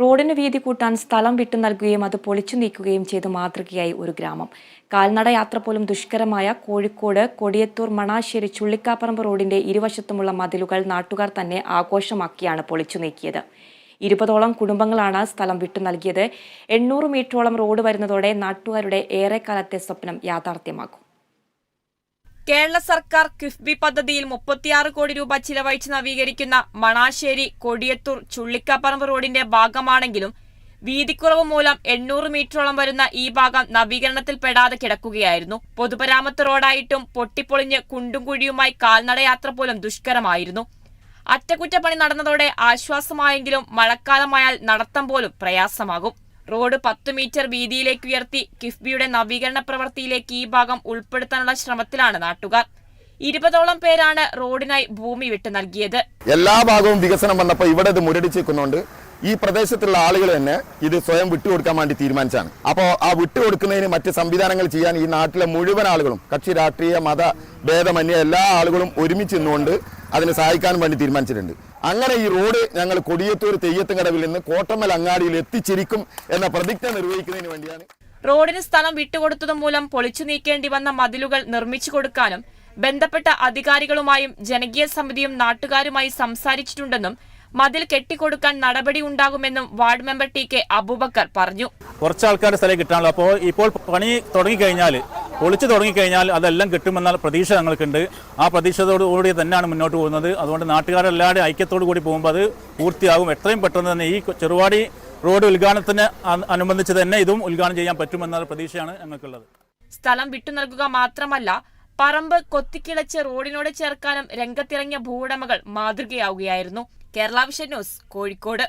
റോഡിന് വീതി കൂട്ടാൻ സ്ഥലം വിട്ടു നൽകുകയും അത് പൊളിച്ചു നീക്കുകയും ചെയ്ത് മാതൃകയായി ഒരു ഗ്രാമം. കാൽനട യാത്ര പോലും ദുഷ്കരമായ കോഴിക്കോട് കൊടിയത്തൂർ മണാശ്ശേരി ചുള്ളിക്കാപ്പറമ്പ് റോഡിന്റെ ഇരുവശത്തുമുള്ള മതിലുകൾ നാട്ടുകാർ തന്നെ ആഘോഷമാക്കിയാണ് പൊളിച്ചു നീക്കിയത്. ഇരുപതോളം കുടുംബങ്ങളാണ് സ്ഥലം വിട്ടു നൽകിയത്. എണ്ണൂറ് മീറ്ററോളം റോഡ് വരുന്നതോടെ നാട്ടുകാരുടെ ഏറെക്കാലത്തെ സ്വപ്നം യാഥാർത്ഥ്യമാകും. കേരള സർക്കാർ കിഫ്ബി പദ്ധതിയിൽ മുപ്പത്തിയാറ് കോടി രൂപ ചിലവഴിച്ച് നവീകരിക്കുന്ന മണാശ്ശേരി കൊടിയത്തൂർ ചുള്ളിക്കാപ്പറമ്പ് റോഡിന്റെ ഭാഗമാണെങ്കിലും വീതിക്കുറവ് മൂലം എണ്ണൂറ് മീറ്ററോളം വരുന്ന ഈ ഭാഗം നവീകരണത്തിൽ പെടാതെ കിടക്കുകയായിരുന്നു. പൊതുപരാമത്ത് റോഡായിട്ടും പൊട്ടിപ്പൊളിഞ്ഞ് കുണ്ടും കുഴിയുമായി കാൽനടയാത്ര പോലും ദുഷ്കരമായിരുന്നു. അറ്റകുറ്റപ്പണി നടന്നതോടെ ആശ്വാസമായെങ്കിലും മഴക്കാലമായാൽ നടത്തം പോലും പ്രയാസമാകും. റോഡ് പത്ത് മീറ്റർ വീതിയിലേക്ക് ഉയർത്തി കിഫ്ബിയുടെ നവീകരണ പ്രവൃത്തിയിലേക്ക് ഈ ഭാഗം ഉൾപ്പെടുത്താനുള്ള ശ്രമത്തിലാണ് നാട്ടുകാർ. ഇരുപതോളം പേരാണ് റോഡിനായി ഭൂമി വിട്ടു നൽകിയത്. എല്ലാ ഭാഗവും വികസനം വന്നപ്പോൾ ഇവിടെ ഇത് മുരടിച്ചേക്കുന്നുണ്ട്. ഈ പ്രദേശത്തുള്ള ആളുകൾ തന്നെ ഇത് സ്വയം വിട്ടുകൊടുക്കാൻ വേണ്ടി തീരുമാനിച്ചാണ് അപ്പോൾ ആ വിട്ടുകൊടുക്കുന്നതിന് മറ്റ് സംവിധാനങ്ങൾ ചെയ്യാൻ ഈ നാട്ടിലെ മുഴുവൻ ആളുകളും കക്ഷി രാഷ്ട്രീയ മത ഭേദമന്യ എല്ലാ ആളുകളും ഒരുമിച്ച് നിന്നുകൊണ്ട് അതിന് സഹായിക്കാൻ വേണ്ടി തീരുമാനിച്ചിട്ടുണ്ട്. അങ്ങനെ ഈ റോഡ് ഞങ്ങൾ കൊടിയത്തൂർ തെയ്യത്തുംകടവിൽ നിന്ന് കോട്ടമ്മൽ അങ്ങാടിയിൽ എത്തിച്ചിരിക്കും എന്ന പ്രതിജ്ഞ നിർവഹിക്കുന്നതിന് വേണ്ടിയാണ്. റോഡിന് സ്ഥലം വിട്ടുകൊടുത്തതു മൂലം പൊളിച്ചു നീക്കേണ്ടി വന്ന മതിലുകൾ നിർമ്മിച്ചു കൊടുക്കാനും ബന്ധപ്പെട്ട അധികാരികളുമായും ജനകീയ സമിതിയും നാട്ടുകാരുമായി സംസാരിച്ചിട്ടുണ്ടെന്നും മതിൽ കെട്ടിക്കൊടുക്കാൻ നടപടി ഉണ്ടാകുമെന്നും ward member T K Abubakar പറഞ്ഞു. കുറച്ച് ആൾക്കാരുടെ സ്ഥലം കിട്ടാനുള്ളൂ. അപ്പോൾ ഇപ്പോൾ പണി തുടങ്ങിക്കഴിഞ്ഞാൽ പൊളിച്ചു തുടങ്ങിക്കഴിഞ്ഞാൽ അതെല്ലാം കിട്ടുമെന്ന പ്രതീക്ഷ ഞങ്ങൾക്കുണ്ട്. ആ പ്രതീക്ഷയോടുകൂടി തന്നെയാണ് മുന്നോട്ട് പോകുന്നത്. അതുകൊണ്ട് നാട്ടുകാരെല്ലാവരുടെ ഐക്യത്തോടു കൂടി പോകുമ്പോൾ അത് പൂർത്തിയാകും. എത്രയും പെട്ടെന്ന് തന്നെ ഈ ചെറുവാടി റോഡ് ഉദ്ഘാടനത്തിന് അനുബന്ധിച്ച് തന്നെ ഇതും ഉദ്ഘാടനം ചെയ്യാൻ പറ്റുമെന്ന പ്രതീക്ഷയാണ് ഞങ്ങൾക്കുള്ളത്. സ്ഥലം വിട്ടു നൽകുക മാത്രമല്ല പറമ്പ് കൊത്തിക്കിളച്ച് റോഡിനോട് ചേർക്കാനും രംഗത്തിറങ്ങിയ ഭൂവുടമകൾ മാതൃകയാവുകയായിരുന്നു. Kerala vision news Kozhikode.